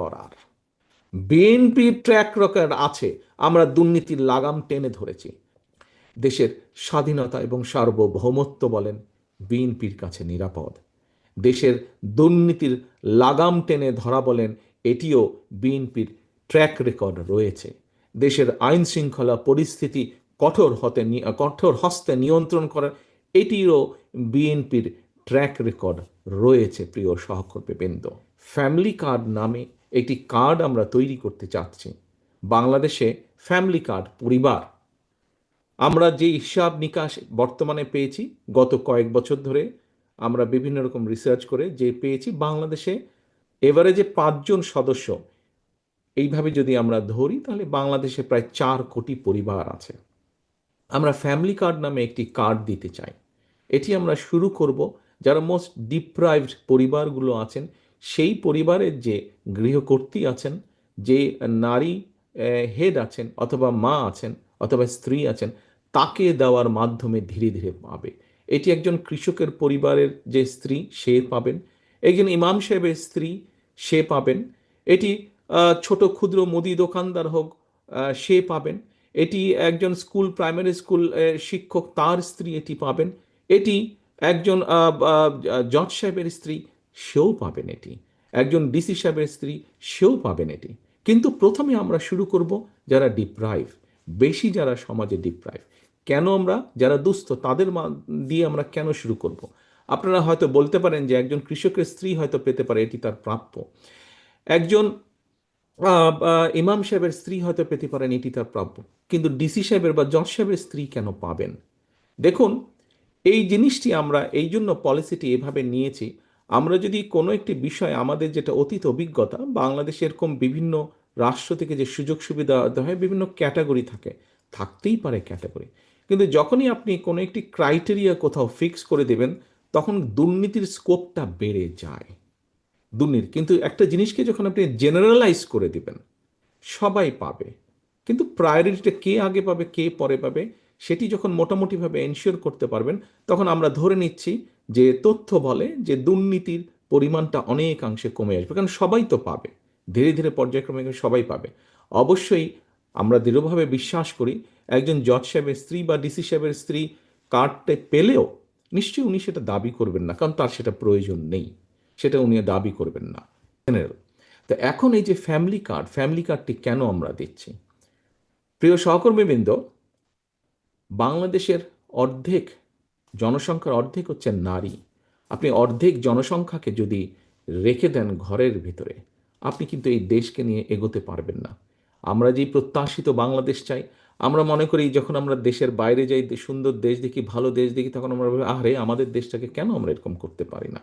করার। বিএনপির track record আছে, আমরা দুর্নীতির লাগাম টেনে ধরেছি। দেশের স্বাধীনতা এবং সার্বভৌমত্ব বলেন বিএনপির কাছে নিরাপদ। দেশের দুর্নীতির লাগাম টেনে ধরা বলেন এটিও বিএনপির ট্র্যাক রেকর্ড রয়েছে। দেশের আইন শৃঙ্খলা পরিস্থিতি কঠোর হতে কঠোর হস্তে নিয়ন্ত্রণ করার এটিরও বিএনপির ট্র্যাক রেকর্ড রয়েছে, প্রিয় সহকর্মীবৃন্দ ফ্যামিলি কার্ড নামে একটি কার্ড আমরা তৈরি করতে চাচ্ছি। বাংলাদেশে ফ্যামিলি কার্ড পরিবার। আমরা যে হিসাব নিকাশ বর্তমানে পেয়েছি, গত কয়েক বছর ধরে আমরা বিভিন্ন রকম রিসার্চ করে যে পেয়েছি, বাংলাদেশে এভারেজে পাঁচজন সদস্য। এইভাবে যদি আমরা ধরি, তাহলে বাংলাদেশে প্রায় চার কোটি পরিবার আছে। আমরা ফ্যামিলি কার্ড নামে একটি কার্ড দিতে চাই। এটি আমরা শুরু করব, যারা মোস্ট ডিপ্রাইভড পরিবারগুলো আছেন সেই পরিবারের যে গৃহকর্ত্রী আছেন, যে নারী হেড আছেন অথবা মা আছেন অথবা স্ত্রী আছেন, তাকে দেওয়ার মাধ্যমে ধীরে ধীরে পাবে। এটি একজন কৃষকের পরিবারের যে স্ত্রী, সে পাবেন। একজন ইমাম সাহেবের স্ত্রী, সে পাবেন। এটি ছোট ক্ষুদ্র মুদি দোকানদার হোক সে পাবেন। এটি একজন স্কুল, প্রাইমারি স্কুল শিক্ষক, তার স্ত্রী এটি পাবেন। এটি একজন জজ সাহেবের স্ত্রী সেও পাবেন এটি। একজন ডিসি সাহেবের স্ত্রী, সেও পাবেন এটি। কিন্তু প্রথমে আমরা শুরু করব যারা ডিপ্রাইভ বেশি যারা সমাজে ডিপ্রাইভ কেন আমরা? যারা দুস্থ, তাদের দিয়ে আমরা কেন শুরু করব? আপনারা হয়তো বলতে পারেন যে একজন কৃষকের স্ত্রী হয়তো পেতে পারে, এটি তার প্রাপ্য। একজন ইমাম সাহেবের স্ত্রী হয়তো পেতে পারেন, এটি তার প্রাপ্য। কিন্তু ডিসি সাহেবের বা জজ সাহেবের স্ত্রী কেন পাবেন? দেখুন, এই জিনিসটি আমরা, এই জন্য পলিসিটি এভাবে নিয়েছি আমরা যদি কোনো একটি বিষয় আমাদের যেটা অতীত অভিজ্ঞতা, বাংলাদেশে এরকম বিভিন্ন রাষ্ট্র থেকে যে সুযোগ সুবিধা দেওয়া হয়, বিভিন্ন ক্যাটাগরি থাকে, থাকতেই পারে ক্যাটাগরি। কিন্তু যখনই আপনি কোনো একটি ক্রাইটেরিয়া কোথাও ফিক্স করে দেবেন, তখন দুর্নীতির স্কোপটা বেড়ে যায়। দুর্নীতি, কিন্তু একটা জিনিসকে যখন আপনি জেনারেলাইজ করে দিবেন, সবাই পাবে। কিন্তু প্রায়োরিটিটা কে আগে পাবে, কে পরে পাবে, সেটি যখন মোটামুটিভাবে এনশিওর করতে পারবেন, তখন আমরা ধরে নিচ্ছি যে তথ্য বলে যে দুর্নীতির পরিমাণটা অনেকাংশে কমে আসবে, কারণ সবাই তো পাবে। ধীরে ধীরে পর্যায়ক্রমে সবাই পাবে। অবশ্যই আমরা দৃঢ়ভাবে বিশ্বাস করি, একজন জজ সাহেবের স্ত্রী বা ডিসি সাহেবের স্ত্রী কার্ডটা পেলেও নিশ্চয়ই উনি সেটা দাবি করবেন না, কারণ তার সেটা প্রয়োজন নেই। সেটা উনি দাবি করবেন না। জেনারেল তো এখন এই যে ফ্যামিলি কার্ড ফ্যামিলি কার্ডটি কেন আমরা দিচ্ছি? প্রিয় সহকর্মীবৃন্দ, বাংলাদেশের অর্ধেক জনসংখ্যার অর্ধেক হচ্ছে নারী। আপনি অর্ধেক জনসংখ্যাকে যদি রেখে দেন ঘরের ভিতরে, আপনি কিন্তু এই দেশকে নিয়ে এগোতে পারবেন না। আমরা যেই প্রত্যাশিত বাংলাদেশ চাই, আমরা মনে করি যখন আমরা দেশের বাইরে যাই সুন্দর দেশ দেখি, ভালো দেশ দেখি, তখন আমরা ভাবি, আরে, আমাদের দেশটাকে কেন আমরা এরকম করতে পারি না?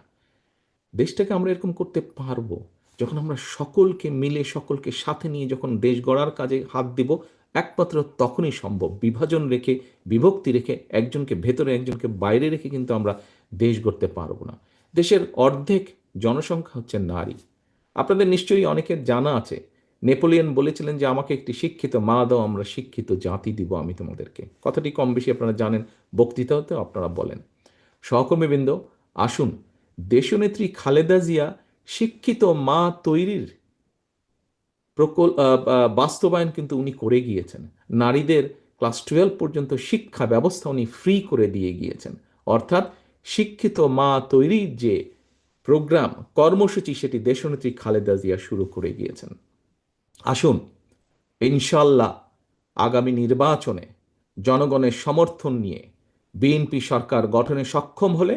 দেশটাকে আমরা এরকম করতে পারব যখন আমরা সকলকে মিলে, সকলকে সাথে নিয়ে যখন দেশ গড়ার কাজে হাত দিব একমাত্র তখনই সম্ভব। বিভাজন রেখে, বিভক্তি রেখে, একজনকে ভেতরে, একজনকে বাইরে রেখে কিন্তু আমরা দেশ গড়তে পারব না। দেশের অর্ধেক জনসংখ্যা হচ্ছে নারী। আপনাদের নিশ্চয়ই অনেকের জানা আছে, নেপোলিয়ন বলেছিলেন যে, আমাকে একটি শিক্ষিত মা দাও, আমরা শিক্ষিত জাতি দিব আমি তোমাদেরকে। কথাটি কম বেশি আপনারা জানেন, বক্তৃতাতেও আপনারা বলেন। সহকর্মীবৃন্দ, আসুন, দেশনেত্রী খালেদা জিয়া শিক্ষিত মা তৈরির প্রকল বাস্তবায়ন কিন্তু উনি করে গিয়েছেন। নারীদের ক্লাস টুয়েলভ পর্যন্ত শিক্ষা ব্যবস্থা উনি ফ্রি করে দিয়ে গিয়েছেন। অর্থাৎ শিক্ষিত মা তৈরির যে প্রোগ্রাম কর্মসূচি সেটি দেশনেত্রী খালেদা জিয়া শুরু করে গিয়েছেন। আসুন ইনশাল্লাহ আগামী নির্বাচনে জনগণের সমর্থন নিয়ে বিএনপি সরকার গঠনে সক্ষম হলে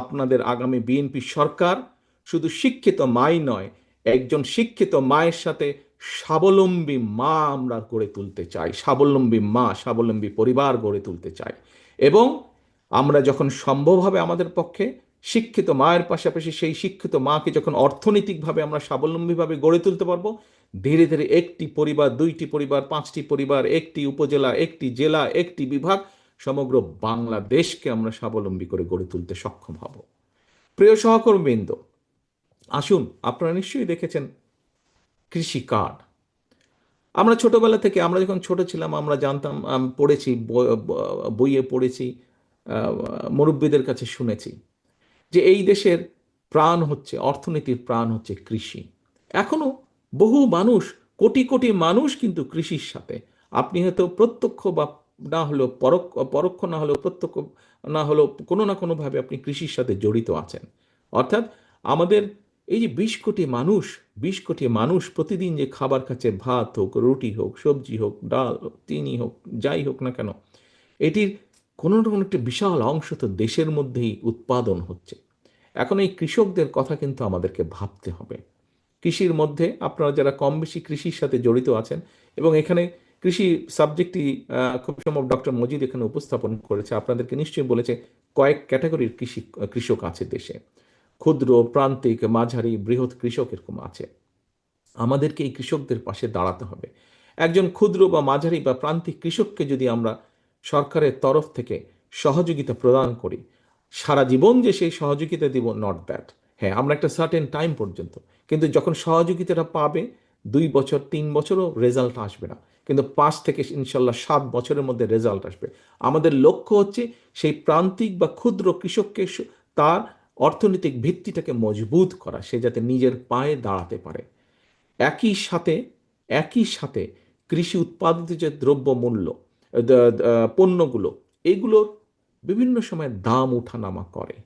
আপনাদের আগামী বিএনপি সরকার শুধু শিক্ষিত মাই নয় একজন শিক্ষিত মায়ের সাথে স্বাবলম্বী মা আমরা গড়ে তুলতে চাই, স্বাবলম্বী মা, স্বাবলম্বী পরিবার গড়ে তুলতে চাই। এবং আমরা যখন সম্ভব হবে আমাদের পক্ষে, শিক্ষিত মায়ের পাশাপাশি সেই শিক্ষিত মাকে যখন অর্থনৈতিকভাবে আমরা স্বাবলম্বীভাবে গড়ে তুলতে পারব, ধীরে ধীরে একটি পরিবার, দুইটি পরিবার, পাঁচটি পরিবার, একটি উপজেলা, একটি জেলা, একটি বিভাগ, সমগ্র বাংলাদেশকে আমরা স্বাবলম্বী করে গড়ে তুলতে সক্ষম হব। প্রিয় সহকর্মীবৃন্দ আসুন, আপনারা নিশ্চয়ই দেখেছেন কৃষি কার্ড। আমরা ছোটবেলা থেকে, আমরা যখন ছোট ছিলাম, আমরা জানতাম পড়েছি বই- বইয়ে পড়েছি মুরব্বীদের কাছে শুনেছি যে এই দেশের প্রাণ হচ্ছে, অর্থনীতির প্রাণ হচ্ছে কৃষি। এখনও বহু মানুষ, কোটি কোটি মানুষ কিন্তু কৃষির সাথে। আপনি হয়তো প্রত্যক্ষ বা না হলেও পরোক্ষ পরোক্ষ না হলেও প্রত্যক্ষ না হলেও কোনো না কোনোভাবে আপনি কৃষির সাথে জড়িত আছেন। অর্থাৎ আমাদের এই যে বিশ কোটি মানুষ, বিশ কোটি মানুষ প্রতিদিন যে খাবার খাচ্ছে, ভাত হোক, রুটি হোক, সবজি হোক, ডাল হোক, চিনি হোক, যাই হোক না কেন, এটির কোনো না কোনো একটি বিশাল অংশ তো দেশের মধ্যেই উৎপাদন হচ্ছে। এখন এই কৃষকদের কথা কিন্তু আমাদেরকে ভাবতে হবে। কৃষির মধ্যে আপনারা যারা কম বেশি কৃষির সাথে জড়িত আছেন এবং এখানে কৃষি সাবজেক্টটি খুব সম্ভব ডক্টর মজিদ এখানে উপস্থাপন করেছে, আপনাদেরকে নিশ্চয়ই বলেছে কয়েক ক্যাটাগরির কৃষি, কৃষক আছে দেশে। ক্ষুদ্র, প্রান্তিক, মাঝারি, বৃহৎ কৃষক এরকম আছে। আমাদেরকে এই কৃষকদের পাশে দাঁড়াতে হবে। একজন ক্ষুদ্র বা মাঝারি বা প্রান্তিক কৃষককে যদি আমরা সরকারের তরফ থেকে সহযোগিতা প্রদান করি, সারা জীবন যে সেই সহযোগিতা দিব নট দ্যাট হ্যাঁ আমরা একটা সার্টেন টাইম পর্যন্ত। কিন্তু যখন সহযোগিতাটা পাবে, দুই বছর, তিন বছরও রেজাল্ট আসবে না। কিন্তু পাঁচ থেকে ইনশাল্লাহ সাত বছরের মধ্যে রেজাল্ট আসবে। আমাদের লক্ষ্য হচ্ছে সেই প্রান্তিক বা ক্ষুদ্র কৃষককে তার অর্থনৈতিক ভিত্তিটাকে মজবুত করা, সে যাতে নিজের পায়ে দাঁড়াতে পারে। একই সাথে একই সাথে কৃষি উৎপাদিত যে দ্রব্য মূল্য পণ্যগুলো, এগুলোর বিভিন্ন সময় দাম ওঠানামা করে।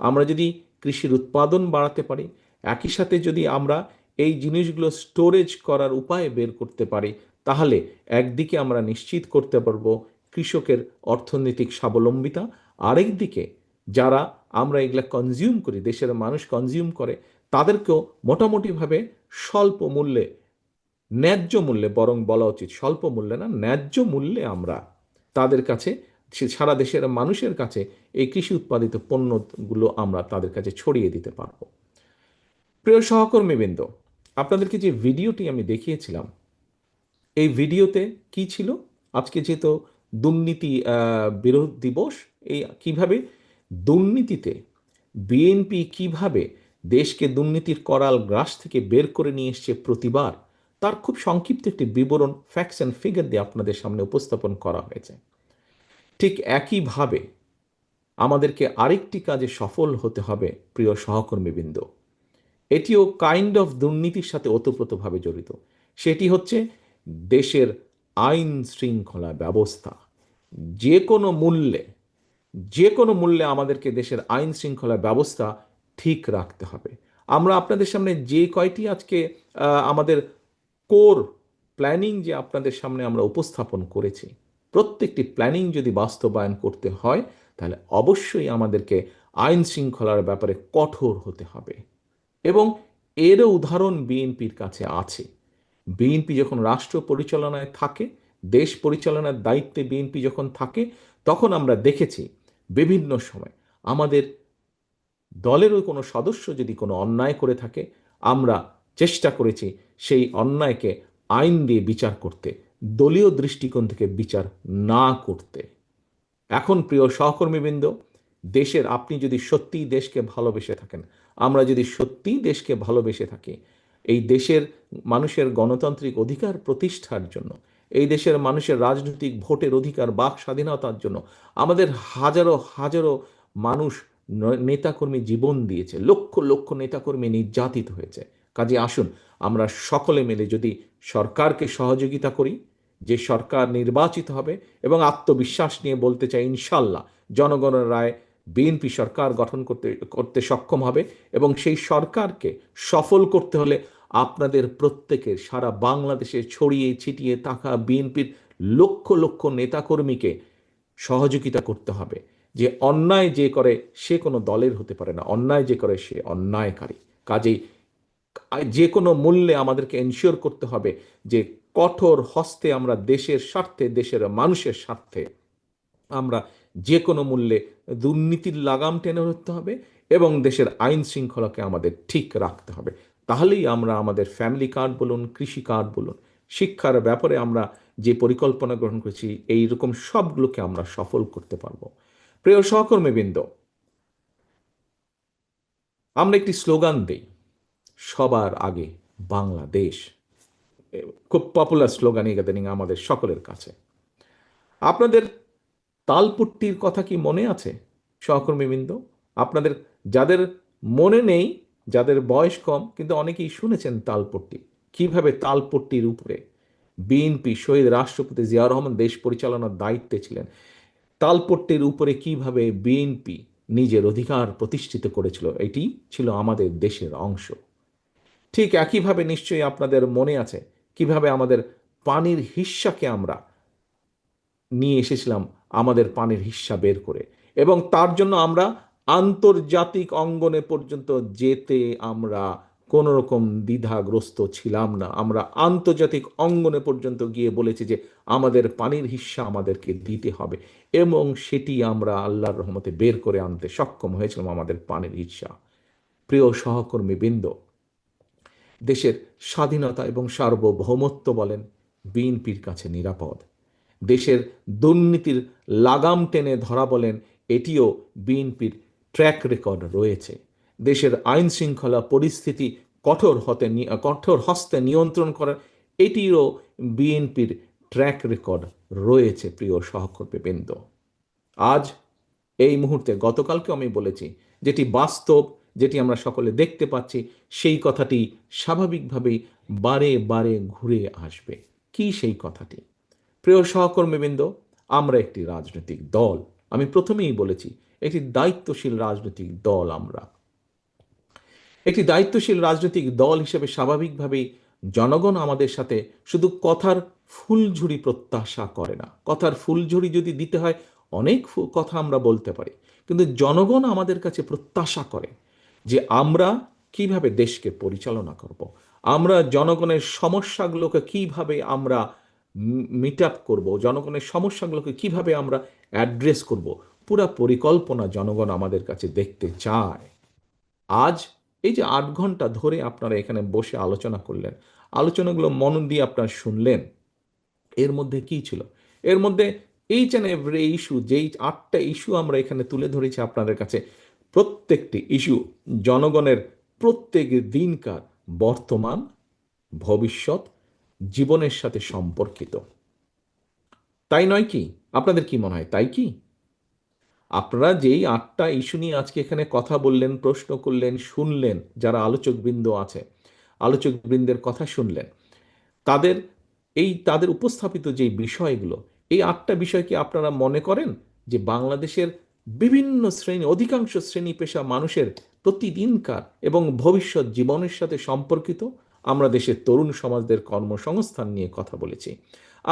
আমরা যদি কৃষির উৎপাদন বাড়াতে পারি, একই সাথে যদি আমরা এই জিনিসগুলো স্টোরেজ করার উপায় বের করতে পারি, তাহলে একদিকে আমরা নিশ্চিত করতে পারব কৃষকের অর্থনৈতিক স্বাবলম্বিতা আরেক দিকে যারা আমরা এগুলা কনজিউম করি, দেশের মানুষ কনজিউম করে, তাদেরকেও মোটামুটিভাবে স্বল্প মূল্যে, ন্যায্য মূল্যে, বরং বলা উচিত স্বল্প মূল্যে না, ন্যায্য মূল্যে আমরা তাদের কাছে সারা দেশের মানুষের কাছে এই কৃষি উৎপাদিত পণ্যগুলো আমরা তাদের কাছে ছড়িয়ে দিতে পারব। প্রিয় সহকর্মীবৃন্দ, আপনাদেরকে যে ভিডিওটি আমি দেখিয়েছিলাম, এই ভিডিওতে কি ছিল? আজকে যেহেতু দুর্নীতি বিরোধ দিবস, এই কীভাবে দুর্নীতিতে বিএনপি কীভাবে দেশকে দুর্নীতির করাল গ্রাস থেকে বের করে নিয়ে এসছে প্রতিবার, তার খুব সংক্ষিপ্ত একটি বিবরণ ফ্যাক্টস অ্যান্ড ফিগার দিয়ে আপনাদের সামনে উপস্থাপন করা হয়েছে। ঠিক একইভাবে আমাদেরকে আরেকটি কাজে সফল হতে হবে, প্রিয় সহকর্মীবৃন্দ। এটিও কাইন্ড অফ দুর্নীতির সাথে ওতপ্রোতভাবে জড়িত। সেটি হচ্ছে দেশের আইন শৃঙ্খলা ব্যবস্থা। যে কোনো মূল্যে যে কোনো মূল্যে আমাদেরকে দেশের আইন শৃঙ্খলা ব্যবস্থা ঠিক রাখতে হবে। আমরা আপনাদের সামনে যে কয়টি আজকে আমাদের কোর প্ল্যানিং যে আপনাদের সামনে আমরা উপস্থাপন করেছি, প্রত্যেকটি প্ল্যানিং যদি বাস্তবায়ন করতে হয়, তাহলে অবশ্যই আমাদেরকে আইন শৃঙ্খলার ব্যাপারে কঠোর হতে হবে। এবং এরও উদাহরণ বিএনপির কাছে আছে। বিএনপি যখন রাষ্ট্র পরিচালনায় থাকে, দেশ পরিচালনার দায়িত্বে বিএনপি যখন থাকে, তখন আমরা দেখেছি বিভিন্ন সময়। আমাদের দলেরও কোনো সদস্য যদি কোনো অন্যায় করে থাকে, আমরা চেষ্টা করেছি সেই অন্যায়কে আইন দিয়ে বিচার করতে, দলীয় দৃষ্টিকোণ থেকে বিচার না করতে। এখন প্রিয় সহকর্মীবৃন্দ, দেশের আপনি যদি সত্যিই দেশকে ভালোবেসে থাকেন, আমরা যদি সত্যিই দেশকে ভালোবেসে থাকি, এই দেশের মানুষের গণতান্ত্রিক অধিকার প্রতিষ্ঠার জন্য এই দেশের মানুষের রাজনৈতিক ভোটের অধিকার, বাক স্বাধীনতার জন্য আমাদের হাজারো হাজারো মানুষ নেতাকর্মী জীবন দিয়েছে, লক্ষ লক্ষ নেতাকর্মী নির্যাতিত হয়েছে। কাজে আসুন, আমরা সকলে মিলে যদি সরকারকে সহযোগিতা করি, যে সরকার নির্বাচিত হবে এবং আত্মবিশ্বাস নিয়ে বলতে চাই, ইনশাল্লাহ জনগণের রায়, বিএনপি সরকার গঠন করতে করতে সক্ষম হবে এবং সেই সরকারকে সফল করতে হলে আপনাদের প্রত্যেকের সারা বাংলাদেশে ছড়িয়ে ছিটিয়ে থাকা বিএনপির লক্ষ লক্ষ নেতাকর্মীকে সহযোগিতা করতে হবে যে অন্যায় যে করে সে কোনো দলের হতে পারে না, অন্যায় যে করে সে অন্যায়কারী। কাজেই যে কোনো মূল্যে আমাদেরকে এনশিওর করতে হবে যে কঠোর হস্তে আমরা দেশের স্বার্থে, দেশের মানুষের স্বার্থে আমরা যে কোনো মূল্যে দুর্নীতির লাগাম টেনে ধরতে হবে এবং দেশের আইন শৃঙ্খলাকে আমাদের ঠিক রাখতে হবে। তাহলেই আমরা আমাদের ফ্যামিলি কার্ড বলুন, কৃষি কার্ড বলুন, শিক্ষার ব্যাপারে আমরা যে পরিকল্পনা গ্রহণ করেছি এই রকম সবগুলোকে আমরা সফল করতে পারব। প্রিয় সহকর্মীবৃন্দ, আমরা একটি স্লোগান দেই, সবার আগে বাংলাদেশ। খুব পপুলার স্লোগান ইদানিং আমাদের সকলের কাছে। আপনাদের তালপুট্টির কথা কি মনে আছে, সহকর্মীবৃন্দ? আপনাদের, যাদের মনে নেই যাদের বয়স কম, কিন্তু অনেকেই শুনেছেন তালপট্টি। কীভাবে তালপট্টির উপরে বিএনপি শহীদ রাষ্ট্রপতি জিয়াউর রহমান দেশ পরিচালনার দায়িত্বে ছিলেন, তালপট্টির উপরে কীভাবে বিএনপি নিজের অধিকার প্রতিষ্ঠিত করেছিল, এটি ছিল আমাদের দেশের অংশ। ঠিক একইভাবে নিশ্চয়ই আপনাদের মনে আছে, কীভাবে আমাদের পানির হিস্সাকে আমরা নিয়ে এসেছিলাম, আমাদের পানির হিস্সা বের করে। এবং তার জন্য আমরা আন্তর্জাতিক অঙ্গনে পর্যন্ত যেতে আমরা কোনো রকম দ্বিধাগ্রস্ত ছিলাম না। আমরা আন্তর্জাতিক অঙ্গনে পর্যন্ত গিয়ে বলেছি যে আমাদের পানির হিস্সা আমাদেরকে দিতে হবে এবং সেটি আমরা আল্লাহর রহমতে বের করে আনতে সক্ষম হয়েছিলাম আমাদের পানির হিস্সা প্রিয় সহকর্মী বৃন্দ, দেশের স্বাধীনতা এবং সার্বভৌমত্ব বলেন বিএনপির কাছে নিরাপদ। দেশের দুর্নীতির লাগাম টেনে ধরা বলেন, এটিও বিএনপির ট্র্যাক রেকর্ড রয়েছে। দেশের আইন শৃঙ্খলা পরিস্থিতি কঠোর হতে কঠোর হস্তে নিয়ন্ত্রণ করার এটিরও বিএনপির ট্র্যাক রেকর্ড রয়েছে, প্রিয় সহকর্মীবৃন্দ। আজ এই মুহূর্তে গতকালকে আমি বলেছি, যেটি বাস্তব, যেটি আমরা সকলে দেখতে পাচ্ছি, সেই কথাটি স্বাভাবিকভাবেই বারে বারে ঘুরে আসবে। কি সেই কথাটি? প্রিয় সহকর্মীবৃন্দ, আমরা একটি রাজনৈতিক দল। আমি প্রথমেই বলেছি, একটি দায়িত্বশীল রাজনৈতিক দল আমরা একটি দায়িত্বশীল রাজনৈতিক দল হিসেবে স্বাভাবিকভাবেই জনগণ আমাদের সাথে শুধু কথার ফুলঝুরি প্রত্যাশা করে না কথার ফুলঝুরি যদি দিতে হয়, অনেক কথা আমরা বলতে পারি কিন্তু জনগণ আমাদের কাছে প্রত্যাশা করে যে আমরা কীভাবে দেশকে পরিচালনা করব। আমরা জনগণের সমস্যাগুলোকে কীভাবে আমরা মিট আপ করব, জনগণের সমস্যাগুলোকে কীভাবে আমরা অ্যাড্রেস করব। পুরা পরিকল্পনা জনগণ আমাদের কাছে দেখতে চায় আজ এই যে আট ঘণ্টা ধরে আপনারা এখানে বসে আলোচনা করলেন, আলোচনাগুলো মনন দিয়ে আপনারা শুনলেন, এর মধ্যে কি ছিল এর মধ্যে এইচ অ্যান্ড এভরি ইস্যু যেই আটটা ইস্যু আমরা এখানে তুলে ধরেছি আপনাদের কাছে, প্রত্যেকটি ইস্যু জনগণের প্রত্যেক দিনকার বর্তমান, ভবিষ্যৎ জীবনের সাথে সম্পর্কিত। তাই নয় কি? আপনাদের কি মনে হয়, তাই কি? আপনারা যেই আটটা ইস্যু নিয়ে আজকে এখানে কথা বললেন, প্রশ্ন করলেন, শুনলেন, যারা আলোচকবৃন্দ আছে, আলোচকবৃন্দের কথা শুনলেন, তাদের এই তাদের উপস্থাপিত যে বিষয়গুলো, এই আটটা বিষয় কি আপনারা মনে করেন যে বাংলাদেশের বিভিন্ন শ্রেণি, অধিকাংশ শ্রেণি পেশা মানুষের প্রতিদিনকার এবং ভবিষ্যৎ জীবনের সাথে সম্পর্কিত? আমরা দেশের তরুণ সমাজদের কর্মসংস্থান নিয়ে কথা বলেছি।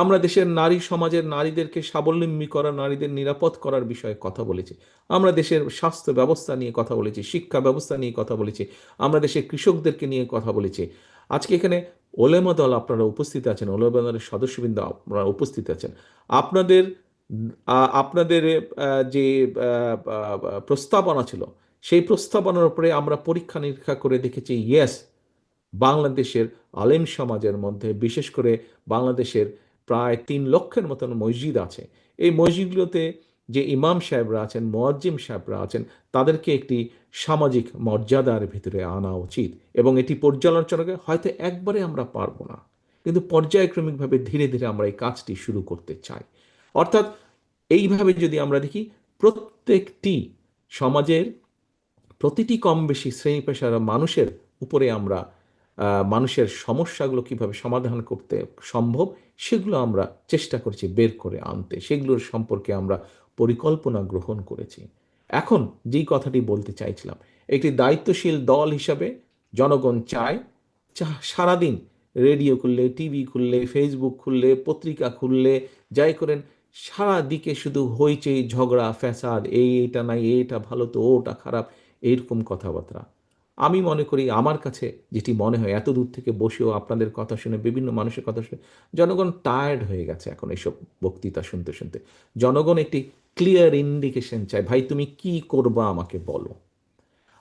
আমরা দেশের নারী সমাজের নারীদেরকে স্বাবলম্বী করা, নারীদের নিরাপদ করার বিষয়ে কথা বলেছি। আমরা দেশের স্বাস্থ্য ব্যবস্থা নিয়ে কথা বলেছি, শিক্ষা ব্যবস্থা নিয়ে কথা বলেছি। আমরা দেশের কৃষকদেরকে নিয়ে কথা বলেছি। আজকে এখানে ওলেমা দল আপনারা উপস্থিত আছেন, ওলেমা দলের সদস্যবৃন্দ আপনারা উপস্থিত আছেন। আপনাদের আপনাদের যে প্রস্তাবনা ছিল, সেই প্রস্তাবনার উপরে আমরা পরীক্ষা নিরীক্ষা করে দেখেছি ইয়েস বাংলাদেশের আলেম সমাজের মধ্যে, বিশেষ করে বাংলাদেশের প্রায় তিন লক্ষের মতন মসজিদ আছে। এই মসজিদগুলোতে যে ইমাম সাহেবরা আছেন, মোয়াজ্জিম সাহেবরা আছেন, তাদেরকে একটি সামাজিক মর্যাদার ভিতরে আনা উচিত এবং এটি পর্যালোচনাকে হয়তো একবারে আমরা পারব না। কিন্তু পর্যায়ক্রমিকভাবে ধীরে ধীরে আমরা এই কাজটি শুরু করতে চাই। অর্থাৎ এইভাবে যদি আমরা দেখি, প্রত্যেকটি সমাজের প্রতিটি কম বেশি শ্রেণি পেশার মানুষের উপরে আমরা মানুষের সমস্যাগুলো কীভাবে সমাধান করতে সম্ভব, সেগুলো আমরা চেষ্টা করছি বের করে আনতে। সেগুলোর সম্পর্কে আমরা পরিকল্পনা গ্রহণ করেছি। এখন যেই কথাটি বলতে চাইছিলাম, একটি দায়িত্বশীল দল হিসাবে জনগণ চায় সারাদিন রেডিও খুললে, টিভি খুললে, ফেসবুক খুললে, পত্রিকা খুললে, যাই করেন সারা দিকে শুধু হইচই, ঝগড়া, ফ্যাসাদ, এই এটা নাই, এইটা ভালো তো, ওটা খারাপ, এইরকম কথাবার্তা। আমি মনে করি আমার কাছে যেটি মনে হয়, এত দূর থেকে বসেও আপনাদের কথা শুনে, বিভিন্ন মানুষের কথা শুনে, জনগণ টায়ার্ড হয়ে গেছে এখন এইসব বক্তৃতা শুনতে শুনতে। জনগণ একটি ক্লিয়ার ইন্ডিকেশন চাই ভাই, তুমি কি করবা আমাকে বলো?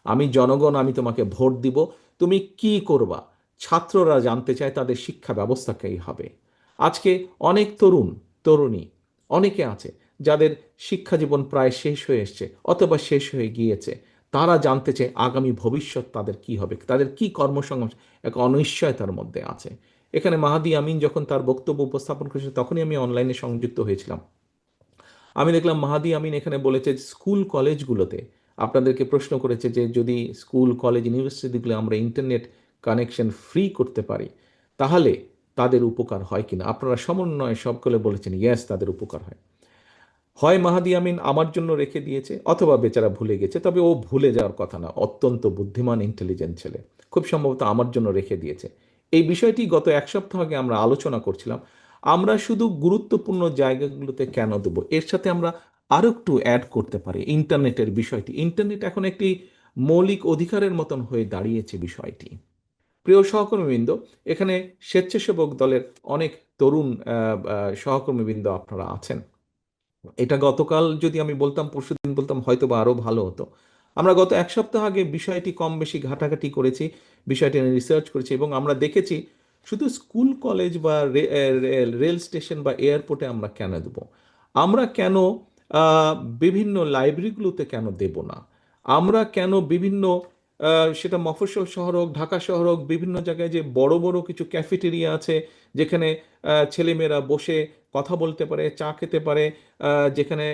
আমি জনগণ, আমি তোমাকে ভোট দিব, তুমি কি করবা? ছাত্ররা জানতে চায় তাদের শিক্ষা ব্যবস্থাকেই হবে? আজকে অনেক তরুণ, তরুণী অনেকে আছে যাদের শিক্ষা জীবন প্রায় শেষ হয়ে এসছে, অথবা শেষ হয়ে গিয়েছে। তারা জানতে চায় আগামী ভবিষ্যৎ তাদের কি হবে, তাদের কি কর্মসংস্থান, এক অনিশ্চয়তার মধ্যে আছে। এখানে মাহাদি আমিন যখন তার বক্তব্য উপস্থাপন করেছে, তখনই আমি অনলাইনে সংযুক্ত হয়েছিলাম। আমি দেখলাম মাহাদি আমিন এখানে বলেছে স্কুল কলেজগুলোতে আপনাদেরকে প্রশ্ন করেছে যে, যদি স্কুল, কলেজ, ইউনিভার্সিটিগুলো আমরা ইন্টারনেট কানেকশন ফ্রি করতে পারি, তাহলে তাদের উপকার হয় কিনা? আপনারা সমন্বয় সকলে বলেছেন ইয়েস তাদের উপকার হয়। হয় মাহাদি আমিন আমার জন্য রেখে দিয়েছে অথবা বেচারা ভুলে গেছে, তবে ও ভুলে যাওয়ার কথা না। অত্যন্ত বুদ্ধিমান ইন্টেলিজেন্ট ছেলে। খুব সম্ভবত আমার জন্য রেখে দিয়েছে। এই বিষয়টি গত এক সপ্তাহ আগে আমরা আলোচনা করছিলাম। আমরা শুধু গুরুত্বপূর্ণ জায়গাগুলোতে কেন দেবো? এর সাথে আমরা আরও একটু অ্যাড করতে পারি ইন্টারনেটের বিষয়টি। ইন্টারনেট এখন একটি মৌলিক অধিকারের মতন হয়ে দাঁড়িয়েছে বিষয়টি। প্রিয় সহকর্মীবৃন্দ, এখানে স্বেচ্ছাসেবক দলের অনেক তরুণ সহকর্মীবৃন্দ আপনারা আছেন। এটা গতকাল যদি আমি বলতাম পরশুদিন বলতাম হয়তো বা আরও ভালো হতো। আমরা গত এক সপ্তাহ আগে বিষয়টি কম বেশি ঘাটাঘাটি করেছি, বিষয়টি নিয়ে রিসার্চ করেছি এবং আমরা দেখেছি শুধু স্কুল, কলেজ বা রেল স্টেশন বা এয়ারপোর্টে আমরা কেন দেবো? আমরা কেন বিভিন্ন লাইব্রেরিগুলোতে কেন দেব না? আমরা কেন বিভিন্ন সেটা মফস্বল শহর হোক, ঢাকা শহর হোক, বিভিন্ন জায়গায় যে বড় বড় কিছু ক্যাফেটেরিয়া আছে, যেখানে ছেলেমেয়েরা বসে কথা বলতে পারে, চা খেতে পারে যেখানে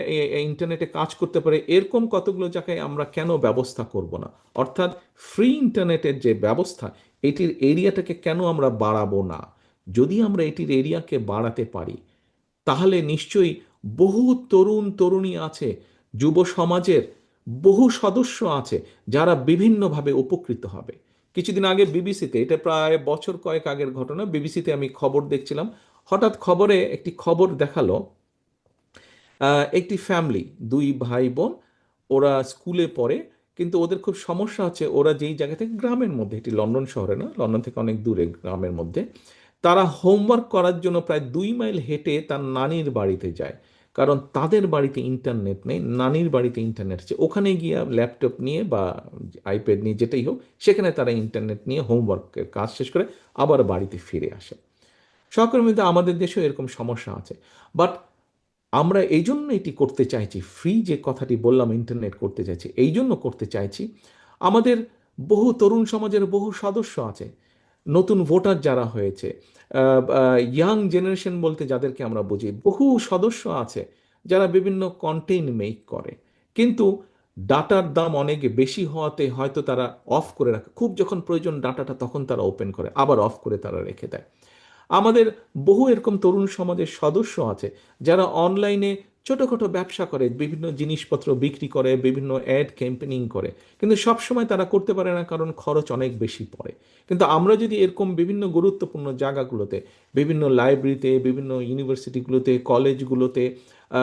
ইন্টারনেটে কাজ করতে পারে, এরকম কতগুলো জায়গায় আমরা কেন ব্যবস্থা করব না? অর্থাৎ ফ্রি ইন্টারনেটের যে ব্যবস্থা, এটির এরিয়াটাকে কেন আমরা বাড়াবো না? যদি আমরা এটির এরিয়াকে বাড়াতে পারি, তাহলে নিশ্চয়ই বহু তরুণ তরুণী আছে, যুব সমাজের বহু সদস্য আছে যারা বিভিন্নভাবে উপকৃত হবে। কিছুদিন আগে বিবিসিতে, এটা প্রায় বছর কয়েক আগের ঘটনা, বিবিসিতে আমি খবর দেখছিলাম। হঠাৎ খবরে একটি খবর দেখাল একটি ফ্যামিলি দুই ভাই বোন ওরা স্কুলে পড়ে, কিন্তু ওদের খুব সমস্যা হচ্ছে, ওরা যেই জায়গা থেকে গ্রামের মধ্যে, এটি লন্ডন শহরে না, লন্ডন থেকে অনেক দূরে গ্রামের মধ্যে, তারা হোমওয়ার্ক করার জন্য প্রায় দুই মাইল হেঁটে তার নানির বাড়িতে যায়। কারণ তাদের বাড়িতে ইন্টারনেট নেই, নানির বাড়িতে ইন্টারনেট আছে। ওখানে গিয়ে ল্যাপটপ নিয়ে বা আইপ্যাড নিয়ে যেটাই হোক, সেখানে তারা ইন্টারনেট নিয়ে হোমওয়ার্কের কাজ শেষ করে আবার বাড়িতে ফিরে আসে। সহকর্মীদের আমাদের দেশেও এরকম সমস্যা আছে। বাট আমরা এই জন্য এটি করতে চাইছি ফ্রি যে কথাটি বললাম ইন্টারনেট করতে চাইছি এই জন্য করতে চাইছি, আমাদের বহু তরুণ সমাজের বহু সদস্য আছে। নতুন ভোটার যারা হয়েছে ইয়াং জেনারেশন বলতে যাদেরকে আমরা বুঝি, বহু সদস্য আছে যারা বিভিন্ন কন্টেন্ট মেক করে। কিন্তু ডাটার দাম অনেক বেশি হওয়াতে হয়তো তারা অফ করে রাখে। খুব যখন প্রয়োজন ডাটাটা তখন তারা ওপেন করে, আবার অফ করে তারা রেখে দেয়। আমাদের বহু এরকম তরুণ সমাজের সদস্য আছে যারা অনলাইনে ছোটোখাটো ব্যবসা করে, বিভিন্ন জিনিসপত্র বিক্রি করে, বিভিন্ন অ্যাড ক্যাম্পেনিং করে। কিন্তু সব সময় তারা করতে পারে না কারণ খরচ অনেক বেশি পড়ে। কিন্তু আমরা যদি এরকম বিভিন্ন গুরুত্বপূর্ণ জায়গাগুলোতে, বিভিন্ন লাইব্রেরিতে বিভিন্ন ইউনিভার্সিটিগুলোতে কলেজগুলোতে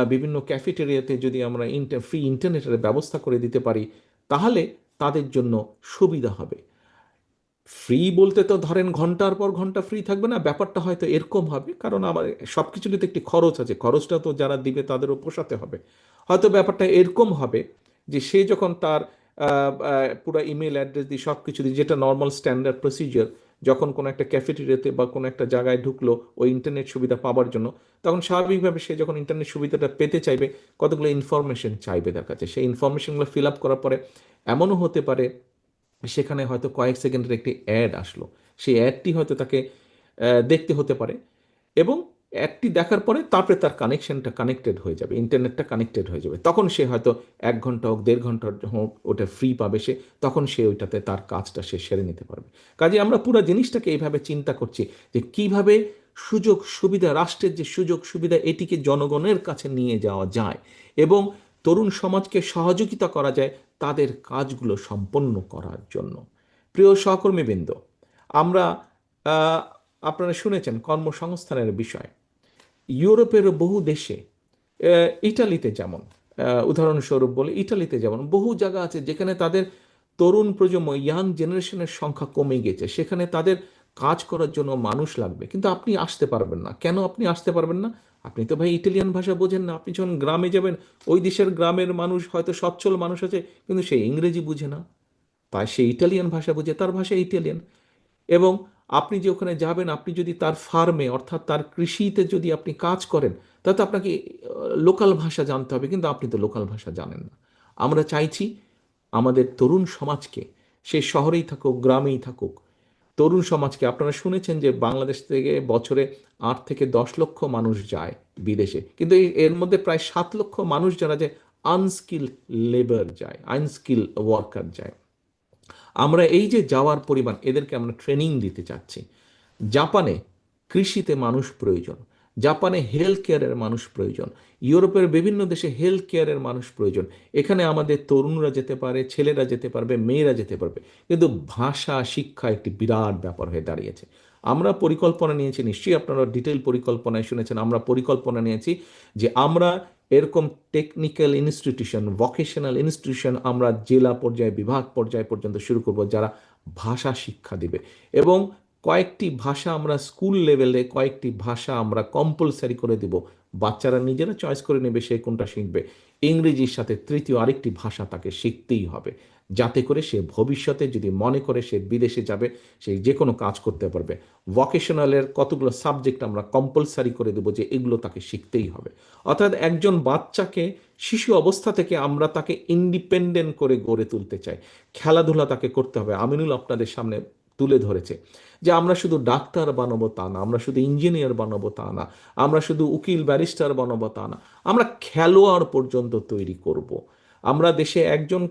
বিভিন্ন ক্যাফেটেরিয়াতে যদি আমরা ইন্টার ফ্রি ইন্টারনেটের ব্যবস্থা করে দিতে পারি, তাহলে তাদের জন্য সুবিধা হবে। ফ্রি বলতে তো ধরেন ঘণ্টার পর ঘণ্টা ফ্রি থাকবে না, ব্যাপারটা হয়তো এরকম হবে, কারণ আমার সব কিছুরই তো একটি খরচ আছে, খরচটা তো যারা দিবে তাদেরও পোষাতে হবে। হয়তো ব্যাপারটা এরকম হবে যে সে যখন তার পুরো ইমেল অ্যাড্রেস দিয়ে সব কিছু দিয়ে, যেটা নর্মাল স্ট্যান্ডার্ড প্রসিজিয়ার যখন কোনো একটা ক্যাফেটেরিয়াতে বা কোনো একটা জায়গায় ঢুকলো ওই ইন্টারনেট সুবিধা পাওয়ার জন্য, তখন স্বাভাবিকভাবে সে যখন ইন্টারনেট সুবিধাটা পেতে চাইবে, কতগুলো ইনফরমেশন চাইবে তার কাছে। সেই ইনফরমেশনগুলো ফিল আপ করার পরে এমনও হতে পারে সেখানে হয়তো কয়েক সেকেন্ডের একটি অ্যাড আসলো। সেই অ্যাডটি হয়তো তাকে দেখতে হতে পারে এবং অ্যাডটি দেখার পরে তারপরে তার কানেকশনটা কানেক্টেড হয়ে যাবে, ইন্টারনেটটা কানেক্টেড হয়ে যাবে। তখন সে হয়তো এক ঘণ্টা হোক, দেড় ঘণ্টা হোক, ওটা ফ্রি পাবে সে, তখন সে ওইটাতে তার কাজটা সে সেরে নিতে পারবে। কাজে আমরা পুরো জিনিসটাকে এইভাবে চিন্তা করছি যে কীভাবে সুযোগ সুবিধা, রাষ্ট্রের যে সুযোগ সুবিধা, এটিকে জনগণের কাছে নিয়ে যাওয়া যায় এবং তরুণ সমাজকে সহযোগিতা করা যায় তাদের কাজগুলো সম্পন্ন করার জন্য। প্রিয় সহকর্মীবৃন্দ, আমরা আপনারা শুনেছেন কর্মসংস্থানের বিষয়। ইউরোপের বহু দেশে ইটালিতে যেমন উদাহরণস্বরূপ বলে, ইটালিতে যেমন বহু জায়গা আছে যেখানে তাদের তরুণ প্রজন্ম, ইয়াং জেনারেশনের সংখ্যা কমে গেছে। সেখানে তাদের কাজ করার জন্য মানুষ লাগবে। কিন্তু আপনি আসতে পারবেন না। কেন আপনি আসতে পারবেন না? আপনি তো ভাই ইটালিয়ান ভাষা বোঝেন না। আপনি যখন গ্রামে যাবেন, ওই দেশের গ্রামের মানুষ হয়তো সচ্ছল মানুষ আছে, কিন্তু সে ইংরেজি বুঝে না। তাই সে ইটালিয়ান ভাষা বুঝে, তার ভাষা ইটালিয়ান এবং আপনি যে ওখানে যাবেন, আপনি যদি তার ফার্মে, অর্থাৎ তার কৃষিতে যদি আপনি কাজ করেন তাতে আপনাকে লোকাল ভাষা জানতে হবে, কিন্তু আপনি তো লোকাল ভাষা জানেন না। আমরা চাইছি আমাদের তরুণ সমাজকে, সে শহরেই থাকুক, গ্রামেই থাকুক তরুণ সমাজকে আপনারা শুনেছেন যে বাংলাদেশ থেকে বছরে আট থেকে দশ লক্ষ মানুষ যায় বিদেশে। কিন্তু এর মধ্যে প্রায় সাত লক্ষ মানুষ যারা যে আনস্কিল লেবার যায়, আনস্কিল ওয়ার্কার যায়। আমরা এই যে যাওয়ার পরিমাণ, এদেরকে আমরা ট্রেনিং দিতে চাচ্ছি। জাপানে কৃষিতে মানুষ প্রয়োজন। জাপানে হেলথ কেয়ারের মানুষ প্রয়োজন। ইউরোপের বিভিন্ন দেশে হেলথ কেয়ারের মানুষ প্রয়োজন। এখানে আমাদের তরুণরা যেতে পারে, ছেলেরা যেতে পারবে, মেয়েরা যেতে পারবে। কিন্তু ভাষা, শিক্ষা একটি বিরাট ব্যাপার হয়ে দাঁড়িয়েছে। আমরা পরিকল্পনা নিয়েছি, নিশ্চয়ই আপনারা ডিটেল পরিকল্পনায় শুনেছেন, আমরা পরিকল্পনা নিয়েছি যে আমরা এরকম টেকনিক্যাল ইনস্টিটিউশন ভকেশনাল ইনস্টিটিউশন আমরা জেলা পর্যায়ে, বিভাগ পর্যায়ে পর্যন্ত শুরু করব যারা ভাষা শিক্ষা দিবে। এবং কয়েকটি ভাষা আমরা স্কুল লেভেলে কয়েকটি ভাষা আমরা কম্পালসারি করে দেব। বাচ্চারা নিজেরা চয়েস করে নেবে সে কোনটা শিখবে। ইংরেজির সাথে তৃতীয় আরেকটি ভাষা তাকে শিখতেই হবে। যাতে করে সে ভবিষ্যতে যদি মনে করে সে বিদেশে যাবে, সে যে কোনো কাজ করতে পারবে। ভকেশনালের কতগুলো সাবজেক্ট আমরা কম্পালসারি করে দেবো যে এগুলো তাকে শিখতেই হবে। অর্থাৎ একজন বাচ্চাকে শিশু অবস্থা থেকে আমরা তাকে ইন্ডিপেন্ডেন্ট করে গড়ে তুলতে চাই। খেলাধুলা তাকে করতে হবে। আমিনুল আপনাদের সামনে তুলে ধরেছে যে আমরা শুধু ডাক্তার বানাবো তা না, আমরা শুধু ইঞ্জিনিয়ার বানাবো তা না, আমরা শুধু উকিল ব্যারিস্টার বানাবো তা না, আমরা খেলোয়াড় পর্যন্ত তৈরি করব। আমরা দেশে একজন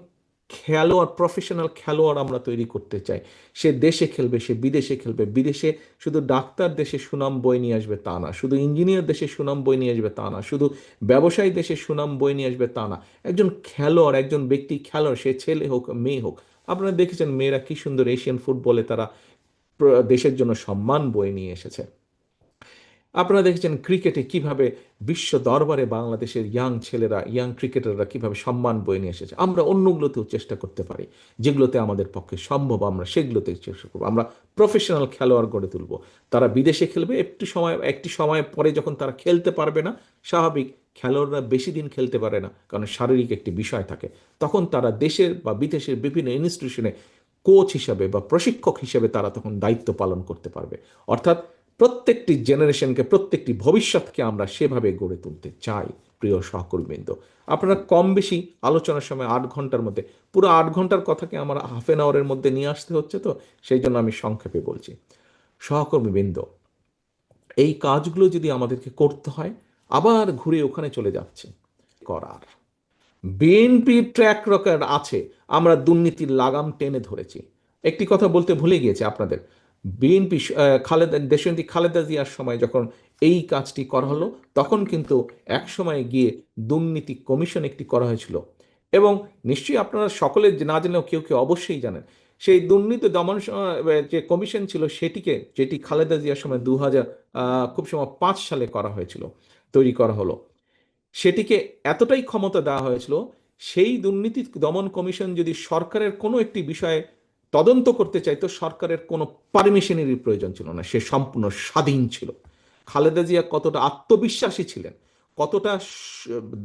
খেলোয়াড় প্রফেশনাল খেলোয়াড় আমরা তৈরি করতে চাই সে দেশে খেলবে, সে বিদেশে খেলবে, বিদেশে শুধু ডাক্তার দেশে সুনাম বই নিয়ে আসবে তা না, শুধু ইঞ্জিনিয়ার দেশে সুনাম বই নিয়ে আসবে তা না, শুধু ব্যবসায়ী দেশে সুনাম বই নিয়ে আসবে তা না একজন খেলোয়াড়, একজন ব্যক্তি খেলোয়াড়, সে ছেলে হোক, মেয়ে হোক আপনারা দেখেছেন মেয়েরা কি সুন্দর এশিয়ান ফুটবলে তারা দেশের জন্য সম্মান বয়ে নিয়ে এসেছে। আপনারা দেখেছেন ক্রিকেটে কীভাবে বিশ্ব দরবারে বাংলাদেশের ইয়াং ছেলেরা ইয়াং ক্রিকেটাররা কীভাবে সম্মান বয়ে নিয়ে এসেছে, আমরা অন্যগুলোতেও চেষ্টা করতে পারি। যেগুলোতে আমাদের পক্ষে সম্ভব, আমরা সেগুলোতে চেষ্টা করব। আমরা প্রফেশনাল খেলোয়াড় গড়ে তুলব। তারা বিদেশে খেলবে, একটু সময়, একটি সময় পরে যখন তারা খেলতে পারবে না, স্বাভাবিক খেলোয়াড়রা বেশি দিন খেলতে পারে না, কারণ শারীরিক একটি বিষয় থাকে। তখন তারা দেশের বা বিদেশের বিভিন্ন ইনস্টিটিউশনে কোচ হিসাবে বা প্রশিক্ষক হিসেবে তারা তখন দায়িত্ব পালন করতে পারবে। অর্থাৎ প্রত্যেকটি জেনারেশনকে প্রত্যেকটি ভবিষ্যৎকে আমরা সেভাবে গড়ে তুলতে চাই, প্রিয় সহকর্মীবৃন্দ। আপনারা কম বেশি আলোচনার সময় আট ঘণ্টার মধ্যে, পুরো আট ঘণ্টার কথাকে আমার হাফ এন আওয়ারের মধ্যে নিয়ে আসতে হচ্ছে তো, সেই জন্য আমি সংক্ষেপে বলছি। সহকর্মীবৃন্দ, এই কাজগুলো যদি আমাদেরকে করতে হয় আবার ঘুরে ওখানে চলে যাচ্ছে। করার। বিএনপির ট্র্যাক রেকর্ড আছে, আমরা দুর্নীতির লাগাম টেনে ধরেছি। একটি কথা বলতে ভুলে গিয়েছে আপনাদের। বিএনপি খালেদা দেশনীতি খালেদা জিয়ার সময় যখন এই কাজটি করা হলো, তখন কিন্তু এক সময় গিয়ে দুর্নীতি কমিশন একটি করা হয়েছিল। এবং নিশ্চয়ই আপনারা সকলে না জানলেও কেউ কেউ অবশ্যই জানেন, সেই দুর্নীতি দমন যে কমিশন ছিল সেটিকে, যেটি খালেদা জিয়ার সময় দু হাজার খুব সময় পাঁচ সালে করা হয়েছিল। তৈরি করা হলো। সেটিকে এতটাই ক্ষমতা দেওয়া হয়েছিল, সেই দুর্নীতি দমন কমিশন যদি সরকারের কোনো একটি বিষয়ে তদন্ত করতে চাইতো, সরকারের কোনো পারমিশনেরই প্রয়োজন ছিল না, সে সম্পূর্ণ স্বাধীন ছিল। খালেদা জিয়া কতটা আত্মবিশ্বাসী ছিলেন, কতটা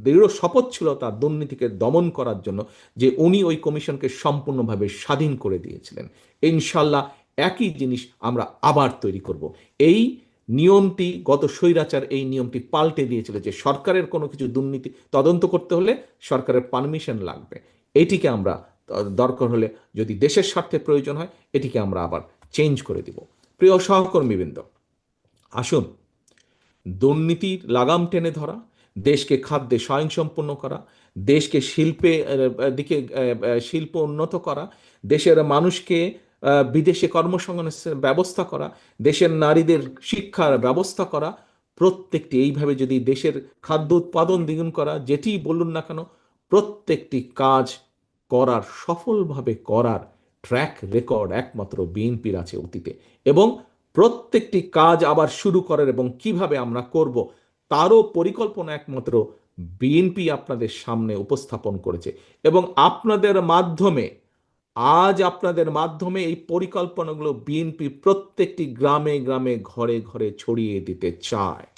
দৃঢ় শপথ ছিল তার দুর্নীতিকে দমন করার জন্য যে উনি ওই কমিশনকে সম্পূর্ণভাবে স্বাধীন করে দিয়েছিলেন। ইনশাল্লাহ একই জিনিস আমরা আবার তৈরি করব। এই নিয়মটি, গত স্বৈরাচার এই নিয়মটি পাল্টে দিয়েছিল যে সরকারের কোনো কিছু দুর্নীতি তদন্ত করতে হলে সরকারের পারমিশন লাগবে। এটিকে আমরা দরকার হলে যদি দেশের স্বার্থে প্রয়োজন হয়, এটিকে আমরা আবার চেঞ্জ করে দিব। প্রিয় সহকর্মীবৃন্দ, আসুন, দুর্নীতির লাগাম টেনে ধরা, দেশকে খাদ্যে স্বয়ংসম্পন্ন করা, দেশকে শিল্পে দিকে শিল্প উন্নত করা, দেশের মানুষকে বিদেশে কর্মসংস্থানের ব্যবস্থা করা, দেশের নারীদের শিক্ষার ব্যবস্থা করা, প্রত্যেকটি এইভাবে যদি দেশের খাদ্য উৎপাদন দ্বিগুণ করা, যেটি বলুন না কেন, প্রত্যেকটি কাজ করার, সফলভাবে করার ট্র্যাক রেকর্ড একমাত্র বিএনপির আছে অতীতে। এবং প্রত্যেকটি কাজ আবার শুরু করার এবং কীভাবে আমরা করব, তারও পরিকল্পনা একমাত্র বিএনপি আপনাদের সামনে উপস্থাপন করেছে। এবং আপনাদের মাধ্যমে আজ আপনাদের মাধ্যমে এই পরিকল্পনাগুলো বিএনপি প্রত্যেকটি গ্রামে গ্রামে ঘরে ঘরে ছড়িয়ে দিতে চায়।